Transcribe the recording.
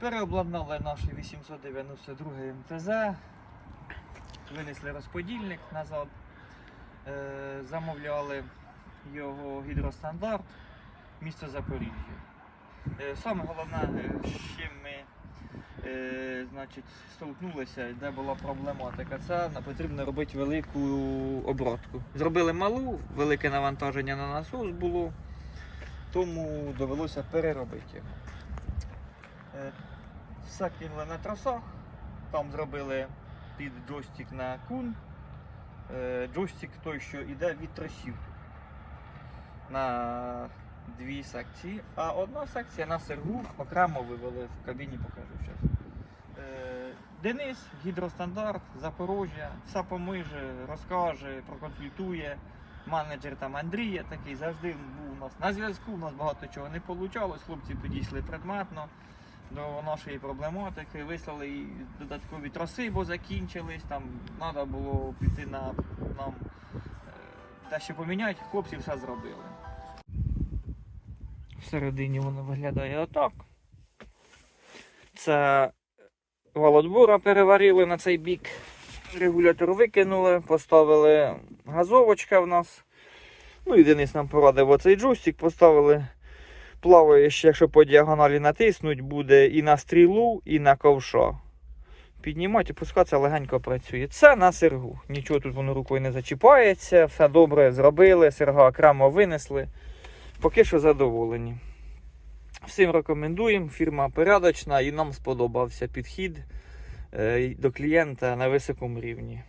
Переобладнали наш 892 МТЗ, винесли розподільник назад, е, замовляли його гідростандарт, місто Запоріжжя. Е, Саме головне, е, з чим ми значить, столкнулися, де була проблематика, це потрібно робити велику обробку. Зробили малу, велике навантаження на насос було, тому довелося переробити. Е, Все кинули на тросах, там зробили під джойстик на кун. Е, Джойстик той, що йде від тросів на дві секції, а одна секція на сергу окремо вивели в кабіні, покажу зараз. Денис, гідростандарт, Запорожжя, все помиже, розкаже, проконсультує. Менеджер там Андрія такий завжди був у нас на зв'язку, у нас багато чого не вийшло. Хлопці підійшли предметно до нашої проблематики, вислали додаткові троси, бо закінчились. Там треба було піти на нам е, дещо поміняти. Хлопці все зробили. Всередині воно виглядає отак. Це володбура переварили на цей бік. Регулятор викинули, поставили газовочка в нас. Ну і Денис нам порадив оцей джойстик, поставили. Плаває якщо по діагоналі натиснуть, буде і на стрілу, і на ковша. Піднімати і пускатися легенько працює. Це на сергу. Нічого тут воно рукою не зачіпається, все добре зробили, серга окремо винесли. Поки що задоволені. Всім рекомендуємо, фірма порядочна і нам сподобався підхід е, до клієнта на високому рівні.